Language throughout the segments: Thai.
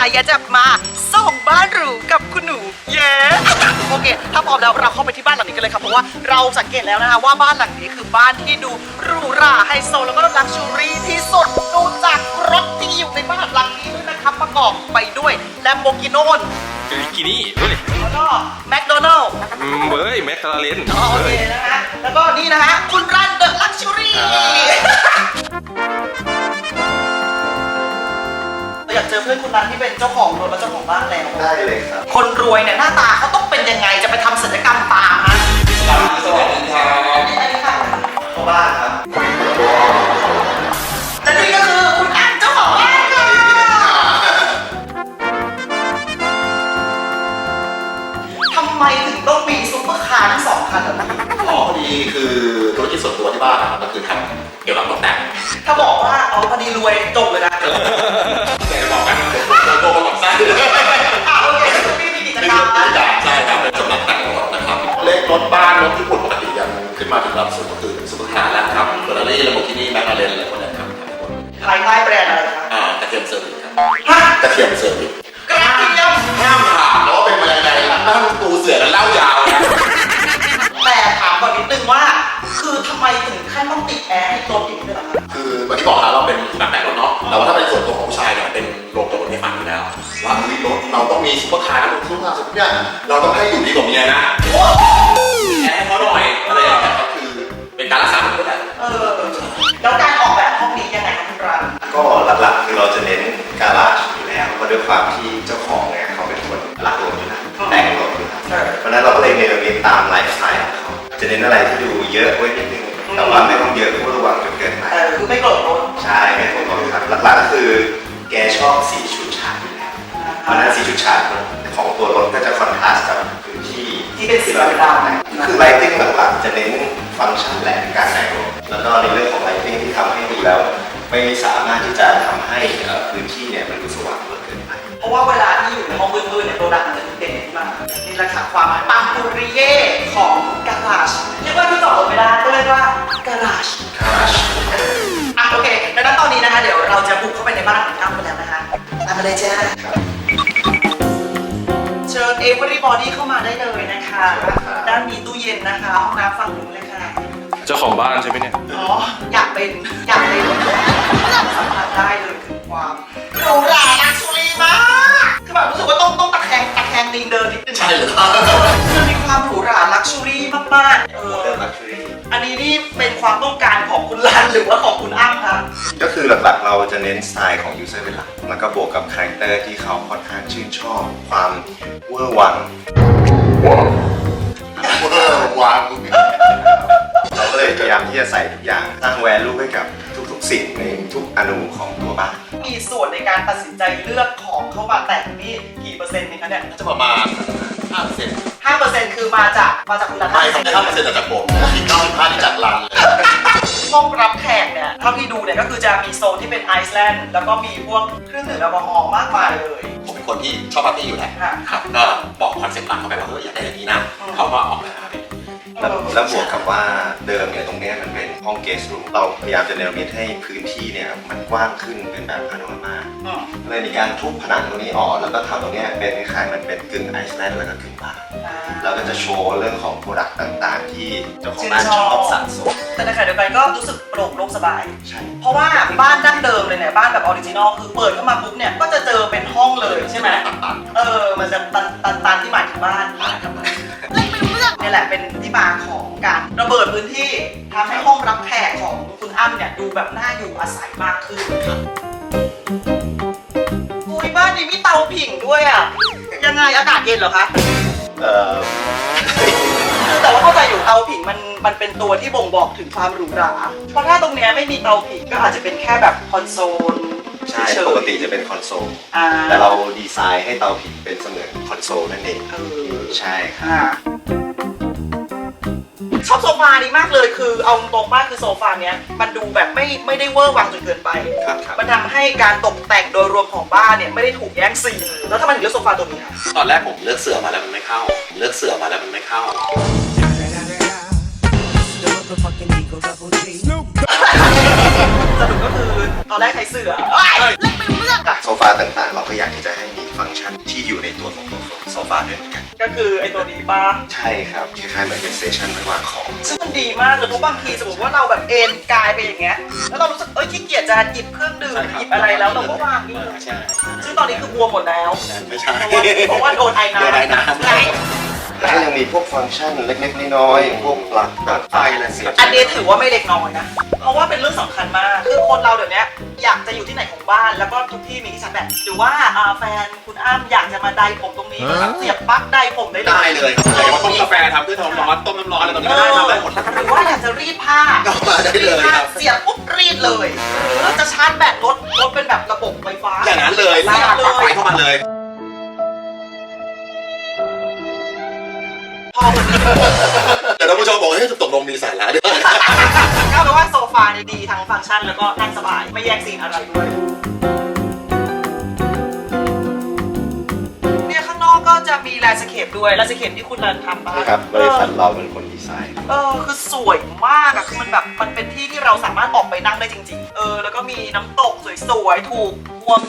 นะคะอยจะมาส่งบ้านหรูกับคุณหนู เย้ โอเค ถ้าพร้อมแล้วเราเข้าไปที่บ้านหลังนี้กันเลยครับเพราะว่าเราสังเกตแล้วนะคะว่าบ้านหลังนี้คือบ้านที่ดูหรูหราไฮโซแล้วก็ลักชูรี่ที่สุดดูจากรถที่อยู่ในบ้านหลังนี้ด้วยนะครับประกอบไปด้วยแลมโบกิโนนบิกินี่ด้วยแล้วก็แมคโดนัลล์อืมเว้ยแมคคาราเรนโอเคนะฮะแล้วก็นี่นะฮะคุณรันเดอะลักชัวรี่ เจอเพื่อนคุณรันที่เป็นเจ้าของรถและเจ้าของบ้านแล้ว ได้เลยครับคนรวยเนี่ยหน้าตาเขาต้องเป็นยังไงจะไปทำศัลยกรรมตามนะสวัสดีครับอันนี้อันนี้ค่ะพ่อบ้านครับและนี่ก็คือคุณอันเจ้าของบ้านค่ะทำไมถึงต้องมีซุปเปอร์คาร์ทั้งสองคันแบบนั้นอ๋อพอดีคือธุรกิจส่วนตัวที่บ้านนะครับก็คือทำเกี่ยวกับรถแต่งถ้าบอกว่าเอาพอดีรวยจบเลยนะ แต่บอกกั นโตประกอบสร้างอะโอเคคือพี่มีกิจเป็นกรรมรถนะจ่ายใช่ครับเป็นสำหรับแต่งรถนะครับเลขรถบ้านรถญี่ปุ่นปกติยังขึ้นมาถึงระดับสูงก็คือซุปเปอร์คาร์แล้วครับเฟอร์รารี่และโบกินี่แมคลาเรนอะไรพวกนี้ครับทั้งหมดภายใต้แบรนด์อะไรคะอ่ากระเทียมเซอร์วิสครับฮะกระเทียมเซอร์วิส อร์คาร์สุดเนี่ยเราต้องให้อยู่ดีกว่าเมียนะแอร์ให้เขาหน่อยอะไรอย่างเงี้ยก็คือเป็นการรักษาคนก็ได้เออแล้วการออกแบบห้องนี้ยังไงคะคุณรันก็หลักๆคือเราจะเน้นการาจอยู่แล้วเพราะด้วยความที่เจ้าของเนี่ยเขาเป็นคนรักรถอยู่แล้วแต่งรถอยู่แล้วเออเพราะฉะนั้นเราก็เลยเน้นเน้นตามไลฟ์สไตล์ของเขาจะเน้นอะไรที่ดูเยอะไว้นิดนึงแต่ว่าไม่ต้องเยอะเพื่อระวังจนเกินไปเออคือไม่กดรถใช่ไม่ต้องรถครับหลักๆก็คือแกชอบสีชุดฉากอยู่แล้วเพราะฉะนั้นสีชุดฉาก ของตัวรถก็จะคอนทราสต์กับพื้นที่ที่เป็นสีที่เราดำคือไลติ้งหลักๆจะเน้นฟังก์ชันแหละในการแต่งรถแล้วก็ในเรื่องของไลติ้งที่ทำให้ดูแล้ว ไม่สามารถที่จะทำให้เอ่อพื้นที่เนี่ยมันดูสว่างมากเกินไปเพราะว่าเวลาที่อยู่ในห้องมืดๆเนี่ยโปรดักต์มันจะเด่นขึ้นมานี่แหละค่ะความหมายปังปุริเย่ของการาชเรียกว่าที่จอดรถไม่ได้ก็เรียกว่าการาชอะโอเคดังนั้นตอนนี้นะคะเดี๋ยวเราจะบุกเข้าไปในบ้านของอ้ำกันแล้วนะคะตามมาเลยจ้าเชิ ญเอเวอรี่บอดี้เข้ามาได้เลยนะคะ ด้านนี้ตู้เย็นนะคะห้องน้ำฝั่งนู้นเลยค่ะ เจ้าของบ้านใช่ไหมเนี่ย อ๋อ อยากเป็น อยากเป็นสัมผัสได้เลยถึงความหรูหราลักชัวรี่มากคือแบบรู้สึกว่าต้องต้องตะแคงตะแคงตีนเดินนิดนึงใช่เหรอมันมีความหรูหราลักชัวรี่มากๆเอโมอเดิร์นลักชัวรี่อันนี้นี่เป็น ความต้องการของคุณรันหรือว่าของคุณอ้ำคะก็คือหลักๆเราจะเน้นสไตล์ของยูเซอร์เป็นหลัก แล้วก็บวกกับคาแรคเตอร์ที่เขาค่อนข้างชื่นชอบ ความเวอร์วังเวอร์วางเราก็เลยพยายามที่จะใส่ทุกอย่างสร้างแวลูให้กับทุกๆสิ่งในทุกอนูของตัวบ้านมีส่วนในการตัดสินใจเลือกของเข้ามาแต่งนี่กี่เปอร์เซ็นต์เองคะเนี่ยน่าจะประมาณ5%เซน ห้าเปอร์เซ็นต์คือมาจากมาจากคุณรันไม่ครับ5%เปอร์เซ็นต์จากผมที่95ที่จากรันห้องรับแขกเนี่ยเท่าที่ดูเนี่ยก็คือจะมีโซนที่เป็นไอซ์แลนด์แล้วก็มีพวกเครื่องดื่มแอลกอฮอล์มากมายเลยผมเป็นคนที่ชอบปาร์ตี้อยู่แล้ว ค่ะ ครับก็บอกคอนเซ็ปต์หลักเขาไปว่าเอออยากได้อย่างนี้นะอืมเขาก็ออกแบบมาเป็น แล้วแล้วบวกกับว่าเดิมเนี่ยตรงเนี้ยมันเป็นห้องเกสต์รูมเราพยายามจะเนรมิตให้พื้นที่เนี่ยมันกว้างขึ้นเป็นแบบพาโนรามาอืมเลยมีการทุบผนังตรงนี้ออกแล้วก็ทำตรงเนี้ยเป็นคล้ายๆมันเป็นกึ่งไอซ์แลนด์แล้วก็กึ่งบาร์อ่า แล้วก็จะโชว์เรื่องของโปรดักต์ต่างๆ ที่เจ้าของบ้านชอบสะสมแต่ในขณะเดียวกันก็รู้สึกโปร่งโล่งสบาย ใช่ เพราะว่าบ้านดั้งเดิมเลยเนี่ยบ้านแบบออริจินอลคือเปิดเข้ามาปุ๊บเนี่ยก็จะเจอเป็นห้องเลยใช่ไหมตันเออมันจะตันตันตันที่หมายถึงบ้านๆได้ครับ นี่แหละเป็นที่มาของการระเบิดพื้นที่ทำให้ห้องรับแขกของคุณอ้ำเนี่ยดูแบบน่าอยู่อาศัยมากขึ้นอุ้ยบ้านนี้มีเตาผิงด้วยอะยังไงอากาศเย็นเหรอคะเอ่อคือแต่ว่าเข้าใจอยู่เตาผิงมันมันเป็นตัวที่บ่งบอกถึงความหรูหราเพราะถ้าตรงเนี้ยไม่มีเตาผิงก็อาจจะเป็นแค่แบบคอนโซลใช่เฉยๆปกติจะเป็นคอนโซลอ่าแต่เราดีไซน์ให้เตาผิงเป็นเสมือนคอนโซลนั่นเองเออใช่ครับอ่า ชอบโซฟานี้มากเลยคือเอาตรงๆมากคือโซฟาเนี้ยมันดูแบบไม่ไม่ได้เวอร์วังจนเกินไป ครับครับ มันทำให้การตกแต่งโดยรวมของบ้านเนี่ยไม่ได้ถูกแย่งซีนแล้วทำไมถึงเลือกโซฟาตัวนี้อะตอนแรกผมเลือกเสือมาแล้วมันไม่เข้าเลือกเสือมาแล้วมันไม่เข้า The motherfucking Eagle Double G. สรุปก็คือตอนแรกใช้เสือเอ้ยเล่นเป็นเรื่องอะ โซฟาต่างๆ เราก็อยากที่จะให้มีฟังก์ชันที่อยู่ในตัวของตัว โซฟาด้วยเหมือนกัน ก็คือไอ้ตัวนี้ป้าใช่ครับคล้ายๆเหมือนเป็นสเตชันไว้วางของ ซึ่งมันดีมากเลยเพราะบางทีสมมติว่าเราแบบเอนกายไปอย่างเงี้ยแล้วเรารู้สึกเอ้ยขี้เกียจจะหยิบเครื่องดื่มหยิบอะไรแล้วเราก็วางนี่เลยใช่ซึ่งตอนนี้คือบวมหมดแล้วไม่ใช่เพราะว่าโดนไอ้น้ำโดนไอน้ำไง แล้วก็ยังมีพวกฟังก์ชันเล็กๆน้อยๆพวกปลั๊กปลั๊กไฟอะไรเสียบอันนี้ถือว่าไม่เล็กน้อยนะ เพราะว่าเป็นเรื่องสำคัญมาก คือคนเราเดี๋ยวนี้อยากจะอยู่ที่ไหนของบ้าน แล้วก็ทุกที่มีที่ชาร์จแบตหรือว่าอ่าแฟนคุณอ้ำอยากจะมาไดผมตรงนี้นะครับเสียบปลั๊กไดผมได้เลยได้เลยครับอยากจะมาต้มกาแฟทำด้วยน้ำร้อนต้มน้ำร้อนอะไรตรงนี้ก็ได้ทำได้หมดหรือว่าอยากจะรีดผ้าก็มาได้เลยรีดผ้าครับ เสียบปุ๊บรีดเลยหรือจะชาร์จแบตรถรถเป็นแบบระบบไฟฟ้า อย่างนั้นเลยลากปลั๊กไฟเข้ามาเลย พอคนนี้เดี๋ยวท่านผู้ชมบอกให้ยตกลงมีสาระด้วยก็แปลว่าโซฟาเนี่ยดีทั้งฟังก์ชันแล้วก็นั่งสบายไม่แยกซีนอะไรด้วย กก็จะมีแลนด์สเคปด้วยแลนด์สเคปที่คุณรันทำปะนะครับบริษัทเราเป็นคนดีไซน์เออคือสวยมากอะคือมันแบบมันเป็นที่ที่เราสามารถออกไปนั่งได้จริง ๆ เออ แล้วก็มีน้ำตกสวยๆถูกฮวง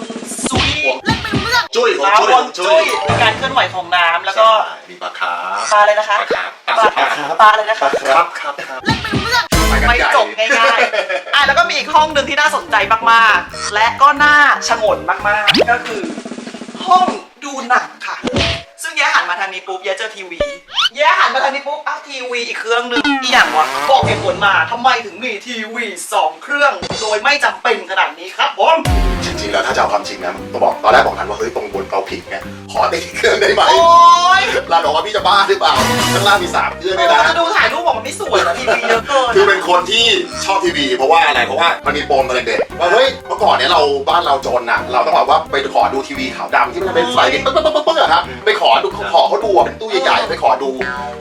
ซุยเล่นเป็นเรื่องจุ้ยของน้ำจุ้ยฮวขงองจุ้จุ้ยยเป็นการเคลื่อนไหวของน้ำแล้วก็ใช่มีปลาคาร์ฟปลาอะไรนะคะปลาคาร์ฟปลาสุภาพปลาอะไรนะคะ ครับครับครับไม่จบง่ายๆ อะแล้วก็มีอีกห้องหนึ่งที่น่าสนใจมากๆ และก็น่าชงนมากๆ ก็คือ ห้องดูหนังค่ะซึ่งแปุ๊บแย้เจอทีวี มาทางนี้ปุ๊บอ้าวทีวีอีกเครื่องหนึงอีอย่างวะบอกเหตุผลมาทำไมถึงมีทีวีสองเครื่อง โดยไม่จำเป็นขนาดนี้ครับผมจริงๆแล้วถ้าจะเอาความจริงนะต้องบอกตอนแรกบอกทันว่าเฮ้ยตรงบนเตาผิงเนี่ยขอติดเครื่องได้ไหมโอ๊ยเราบอกว่าพี่จะบ้าหรือเปล่าข้างล่างมีสามเครื่องเอด้วยอนะ จะดูถ่ายรูปบอกมันไม่สวยนะทีวีเยอะเกินคือเป็นคนที่ชอบทีวี เพราะว่าอะไรเพราะว่ามันมีปมตอนเด็กๆว่าเฮ้ยเมื่อก่อนเนี่ยเราบ้านเราจนน่ะเราต้องแบบว่าไปขอดูทีวีขาวดำที่มันเป็นไฟปึ๊บปึ๊บปึ๊บปึ๊บอะครับไปขอดูขอเขาดูอะเป็นตู้ใหญ่ๆไปขอดู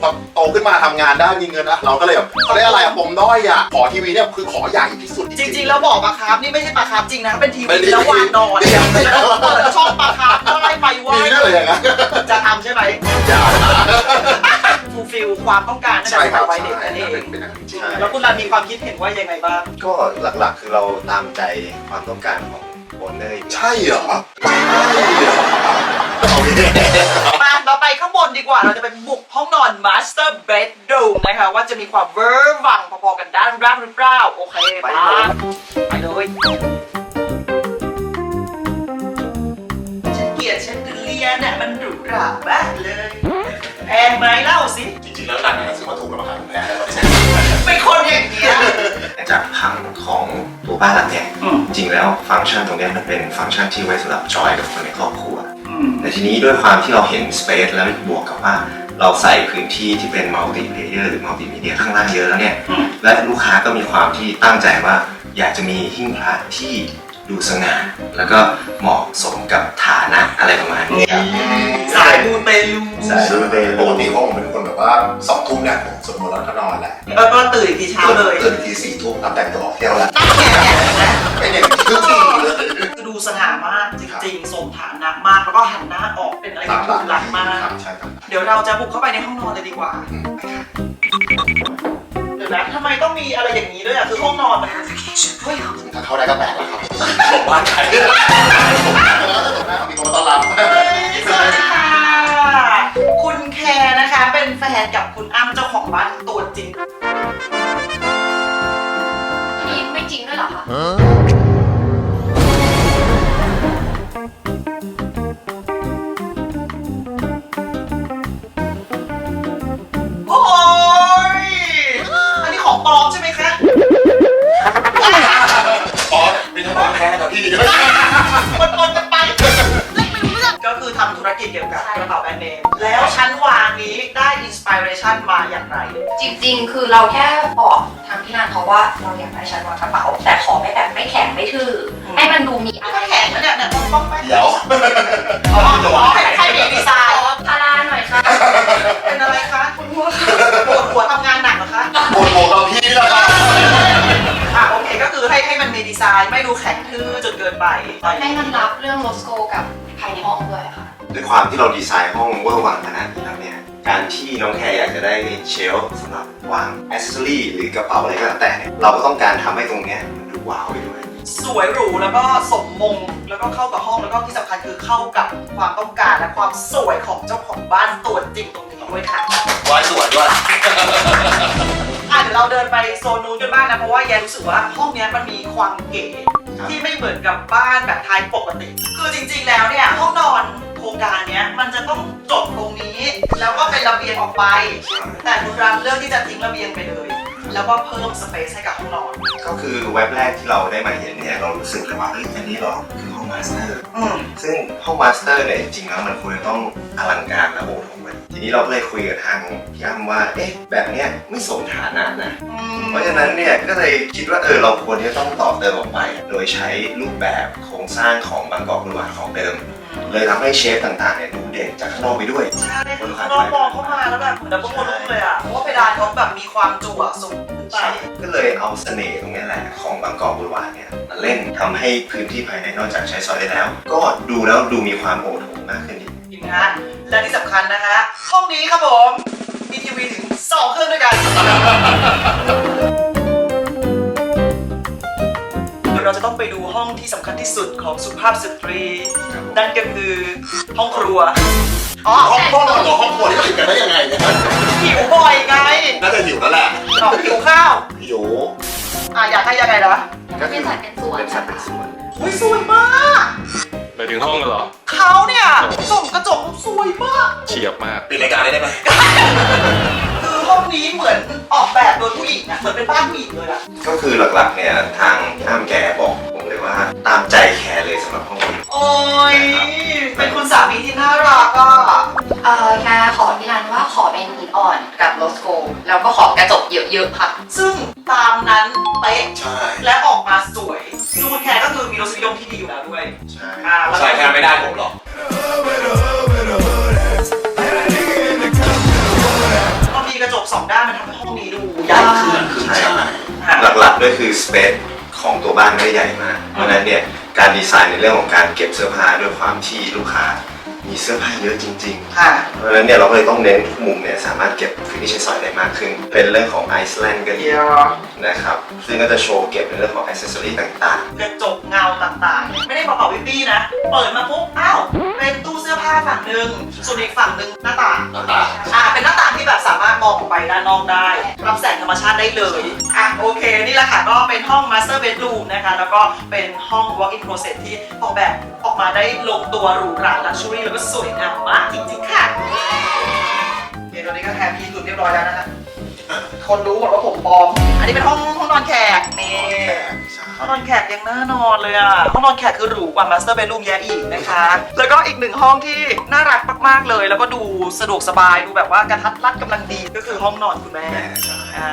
พอโตขึ้นมาทำงานได้มีเงินอะเราก็เลยแบบเขาเรียกอะไรอะปมด้อยอะขอทีวีเนี่ยคือขอใหญ่ที่สุด จริงๆ แล้วบอกปลาคาร์ฟนี่ไม่ใช่ปลาคาร์ฟจริงนะ เป็นทีเป็วีนทีวีแล้ววางนอนเดี๋ยว แล้วเปิดช่องปลาคาร์ฟได้ไปไหว่ามีด้วยเลยอย่างนั้นจะทำใช่ไหมอย่านะฟูลฟิลความต้องการตั้งใช่แต่คสรับมัยวัยเด็กนั่นเองเป็นเป็นอย่างนั้นจริงใช่แล้วคุณรันมีความคิดเห็นว่ายังไงบ้าง ก็หลักๆ คือเราตามใจความต้องการของโอนเนอร์อยู่แล้ว ใช่เหรอใช่เหรอ ว่าเราจะไปบุกห้องนอน Master Bedroom นะคะว่าจะมีความเวอร์วังพอๆกันด้านล่างหรือเปล่าโอเคไปเลยไปเลยฉันเกลียดฉันเลียนเนี่ยมันหรูหรามากเลยแพงไหมเล่าสิ จริงๆแล้วดันนะซื้อมาถูกแล้วมาขายแพงแล้วเป็นคนอย่างเงี้ย จากผังของตัวบ้านหลังเนี่ยอืม จริงแล้วฟังก์ชันตรงเนี้ยมันเป็นฟังก์ชันที่ไว้สำหรับจอยกับคนในครอบครัวอืม แต่ทีนี้ด้วยความที่เราเห็นสเปซแล้วบวกกับว่า เราใส่พื้นที่ที่เป็นมัลติเพเยอร์หรือมัลติมีเดียข้างล่างเยอะแล้วเนี่ยอืมและลูกค้าก็มีความที่ตั้งใจว่าอยากจะมีหิ้งพระที่ดูสง่าแล้วก็เหมาะสมกับฐานะอะไรประมาณนี้ครับสายมูเตลูสายมูเตลูปกติผมเป็นคนแบบว่าสองทุ่มเนี่ยผมสวดมนต์แล้วก็นอนแหละแล้วก็ตื่นอีกทีเช้าเลยตื่นทีสี่ทุ่มทำแต่งตัวออกเที่ยวแล้วตั้งแก่เป็น งๆสมฐานะมาก แล้วก็หันหน้าออกเป็นอะไรที่ถูกหลักมาก ครับใช่ครับเดี๋ยวเราจะบุกเข้าไปในห้องนอนเลยดีกว่าอืมเดี๋ยวนะทำไมต้องมีอะไรอย่างนี้ด้วยอะคือห้องนอนมันเฮ้ยถ้าเข้าได้ก็แปลกแล้วครับผมบ้านใครแล้วจะตกหน้ามีคนมาต้อนรับสวัสดีค่ะ คุณแคร์นะคะ เป็นแฟนกับคุณอ้ำเจ้าของบ้านตัวจริง นี่ไม่จริงด้วยเหรอคะโดแค่กับพี่มันปนกันไปก็คือทำธุรกิจเกี่ยวกับกระเป๋าแบรนด์เนมแล้วชั้นวางนี้ได้อินสปิเรชันมาอย่างไร จริงๆ คือเราแค่บอกทางที่ร้านเขาว่าเราอยากได้ชั้นวางกระเป๋า แต่ขอไม่แบบไม่แข็งไม่ทื่ออมให้มันดูมีไม่อะไรค่อยแข็งนะเนี่ยเนี่ยต้องต้องไปเดี๋ยวอ๋ออ๋อให้ให้เด็กดีไซน์พาราหน่อยค่ะเป็นอะไรคะคุณหัวปวดหัวทำงานหนักเหรอคะปวดหัวกับพี่แล้วครับอะโอเค ก็คือให้ให้มันมีดีไซน์ ไม่ดูแข็งทื่อจนเกินไปให้มันรับเรื่องโลสโกกับภายในห้องด้วยค่ะ ด้วยความที่เราดีไซน์ห้องเวอร์วังขนาดนี้แล้วเนี่ย การที่น้องแคร์อยากจะได้เชลฟ์สำหรับวางอ c เซสซอรี่หรือกระเป๋าอะไรก็แล้วแต่เนี่ยเราก็ต้องการทำให้ตรงเนี้ยมันดูว้าวไปด้วย สวยหรูแล้วก็สมมงแล้วก็เข้ากับห้องแล้วก็ที่สำคัญคือเข้ากับความต้องการและความสวยของเจ้าของบ้านตัวจริงตรงนี้ด้วยค่ะวายสวยด้วย อะเดี๋ยวเราเดินไปโซนนู้นกันบ้างนะ เพราะว่าแยรู้สึกว่าห้องเนี้ยมันมีความเก๋ครับ ที่ไม่เหมือนกับบ้านแบบไทยปกติ คือจริงๆแล้วเนี่ยห้องนอนโครงการเนี้ยมันจะต้องจบตรงนี้ แล้วก็เป็นระเบียงออกไป แต่คุณรันเลือกที่จะทิ้งระเบียงไปเลย แล้วก็เพิ่มสเปซให้กับห้องนอน ก็คือเว็บแรกที่เราได้มาเห็นเนี่ยเรารู้สึกเลยว่าเฮ้ยอันนี้เหรอคือห้องมาสเตอร์ อืมซึ่งห้องมาสเตอร์เนี่ยจริงๆแล้วมันควรจะต้องอลังการและโอโถงมัน ทีนี้เราก็เลยคุยกับทางพี่อ้ำว่า เอ๊ะ แบบเนี้ยไม่สมฐานะนะอืมเพราะฉะนั้นเนี่ยก็เลยคิดว่าเออเราควรที่จะต้องต่อเติมออกไป โดยใช้รูปแบบโครงสร้างของบางกอกบุรวาของเดิม เลยทำให้เชฟต่างๆเนี่ยดูเด่นจากข้างนอกไปด้วย ใช่คือข้างนอกมองเข้ามาแล้วแบบเหมือนดับเบิลโคลุ่มเลยอะเพราะว่าเพดานเขาแบบมีความจั่วสูงขึ้นไป ก็เลยเอาเสน่ห์ตรงนี้แหละของบางกอกบุรวาเนี่ยมาเล่นทำให้พื้นที่ภายในนอกจากใช้สอยได้แล้ว ก็ดูแล้วดูมีความโอโถงมากขึ้นอีก ทีมงาน และที่สำคัญนะคะห้องนี้ครับผมมีทีวีถึงสองเครื่องด้วยกันเดี๋ยวเราจะต้องไปดูห้องที่สำคัญที่สุดของสุภาพสตรี นั่นก็คือห้องครัวอ๋อห้องห้องนอนกับห้องครัวนี่ก็ติดกันได้ยังไงเนี่ยหิวบ่อยไงน่าจะหิวแล้วแหละอ๋อหิวข้าวหิวอะอยากให้ยังไงนะก็คือเป็นสัดเป็นส่วนเป็นสัดเป็นส่วนอุ้ยสวยมากไปถึงห้องกันเหรอ เขาเนี่ยส่องกระจกสวยมาก เฉียบมาก ปิดรายการเลยได้ไหมคือห้องนี้เหมือนออกแบบโดยผู้หญิงอะเหมือนเป็นบ้านผู้หญิงเลยอะก็คือหลักๆเนี่ยทางอ้ามแกบอกผมเลยว่าตามใจแคร์เลยสำหรับห้องนี้โอ้ยเป็นคุณสามีที่น่ารักอะเอ่อแค่ขอพี่รันว่าขอเป็นหินอ่อนกับโรสโกแล้วก็ขอกระจกเยอะๆค่ะ ซึ่งตามนั้นเป๊ะใช่และออกมาสวยคือคุณแคร์ก็คือมีรสนิยมที่ดีอยู่แล้วด้วย ด้วยคือสเปซของตัวบ้านไม่ได้ใหญ่มากเพราะฉะนั้นเนี่ยการดีไซน์ในเรื่องของการเก็บเสื้อผ้าด้วยความที่ลูกค้า มีเสื้อผ้าเยอะจริง ๆ ค่ะ เพราะฉะนั้นเนี่ยเราก็เลยต้องเน้นทุกมุมเนี่ยสามารถเก็บพื้นที่ใช้สอยได้มากขึ้น เป็นเรื่องของไอซ์แลนด์ก็ดีเดียวนะครับ ซึ่งก็จะโชว์เก็บในเรื่องของอ c เซสซอรี่ต่าง กระจกเงาต่างๆ ไม่ได้มาเป่าวิปปี้นะ เปิดมาปุ๊บ อ้าว เป็นตู้เสื้อผ้าฝั่งหนึ่งส่วนอีกฝั่งหนึ่งหน้าต่าง หน้าต่าง อ่า เป็นหน้าต่างที่แบบสามารถมองออกไปด้านนอกได้ รับแสงธรรมชาติได้เลย อะ โอเค นี่แหละค่ะ ก็เป็นห้อง Master Bedroom นะคะ แล้วก็เป็นห้อง Walk-in Closet ที่ออกแบบออกมาได้ลงตัวหรูหรา luxury แล้วก็สวยงามมากจริงๆค่ะ เดี๋ยวตอนนี้ก็แทนพีสุดเรียบร้อยแล้วนะคะคนรู้หมดว่าผมปลอม อันนี้เป็นห้องห้องนอนแขกนี่ห้องนอนแขกยังน่านอนเลยอะ ห้องนอนแขกคือหรูกว่า Master Bedroom แยะอีกนะคะ แล้วก็อีกหนึ่งห้องที่น่ารักมากๆเลย แล้วก็ดูสะดวกสบาย ดูแบบว่ากระทัดรัดกำลังดี ก็คือห้องนอนคุณแม่ๆแม่ใช่อ่า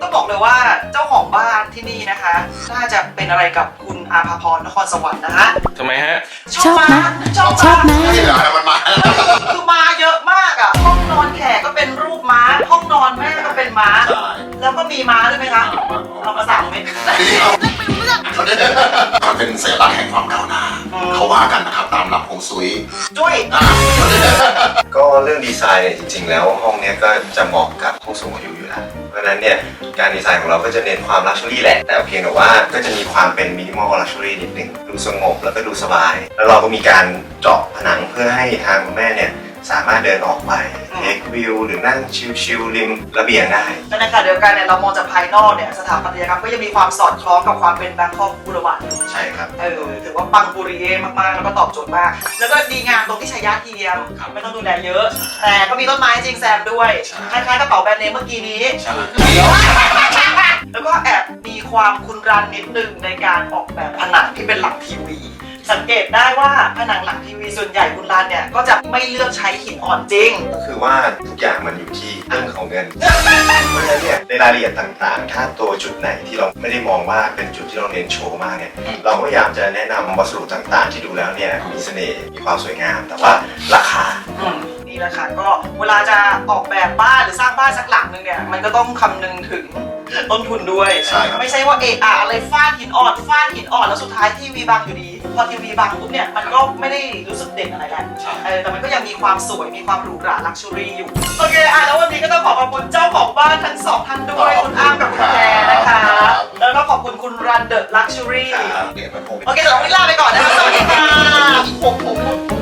ต้องบอกเลยว่าเจ้าของบ้านที่นี่นะคะ น่าจะเป็นอะไรกับคุณอาภาพรนครสวรรค์นะคะทำไมฮะ ชอบมากชอบชอบมาก ไหมที่เหลือนะมันมา คือมาเยอะมากอะ ห้องนอนแขกก็เป็นรูปม้า ห้องนอนแม่ก็เป็นม้า ใช่ แล้วก็มีม้าด้วยไหมคะเอามาสั่งไหม มันเป็นสัญลักษณ์แห่งความก้าวหน้า อืม เขาว่ากันนะครับตามหลักฮวงซุยจุ้ยอ่าก็เรื่องดีไซน์เนี่ยจริงๆแล้วห้องเนี้ยก็จะเหมาะกับผู้สูงอายุะนั้นเนี่ยการดีไซน์ของเราก็จะเน้นความลักชัวรี่แหละ แต่เพียงแต่ว่าก็จะมีความเป็นมินิมอลลักชัวรี่นิดนึงดูสงบแล้วก็ดูสบาย แล้วเราก็มีการเจาะผนังเพื่อให้ทางคุณแม่เนี่ย สามารถเดินออกไปเทควิวหรือนั่งชิลๆริมระเบียงได้และในขณะเดียวกันเนี่ยเรามองจากภายนอกเนี่ยสถาปัตยกรรมก็ยังมีความสอดคล้องกับความเป็นแบงคอกบูรวัตใช่ครับ เออถือว่าปังปุริเย่มากๆ แล้วก็ตอบโจทย์มาก แล้วก็ดีงามตรงที่ใช้ยาเทียมไม่ต้องดูแลเยอะ แต่ก็มีต้นไม้จริงแซมด้วยคล้ายๆกระเป๋าแบรนด์เนมเมื่อกี้นี้ใช่แล้วก็แอบมีความคุณรันนิดนึงในการออกแบบผนังที่เป็นหลังทีวี สังเกตได้ว่าผนังหลังทีวีส่วนใหญ่คุณรันเนี่ยก็จะไม่เลือกใช้หินอ่อนจริง ก็คือว่าทุกอย่างมันอยู่ที่เรื่องของเงินเพราะฉะนั้นเนี่ยในรายละเอียดต่างๆ ถ้าตัวจุดไหนที่เราไม่ได้มองว่าเป็นจุดที่เราเน้นโชว์มากเนี่ยเราก็พยายามจะแนะนำวัสดุต่างๆ ที่ดูแล้วเนี่ยมีเสน่ห์มีความสวยงาม แต่ว่าราคา อืมนี่นี่แหละค่ะก็เวลาจะออกแบบบ้านหรือสร้างบ้านสักหลังนึงเนี่ยมันก็ต้องคำนึงถึง ต้นทุนด้วย ใช่ครับ ไม่ใช่ว่าเอะอะอะไรฟาดหินอ่อนฟาดหินอ่อนแล้วสุดท้ายทีวีบังอยู่ดี พอทีวีบังปุ๊บเนี่ยมันก็ไม่ได้รู้สึกเด่นอะไรแล้วใช่ เออแต่มันก็ยังมีความสวยมีความหรูหราลักชัวรี่อยู่ โอเคอะแล้ววันนี้ก็ต้องขอขอบคุณเจ้าของบ้านทั้งสองท่านด้วยคุณอ้ามกับคุณแพรนะคะแล้วก็ขอบคุณคุณรันเดอะลักชัวรี่ ครับเดี๋ยวมันคงโอเคเดี๋ยวเราวันนี้ลาไปก่อนนะคะสวัสดีค่ะ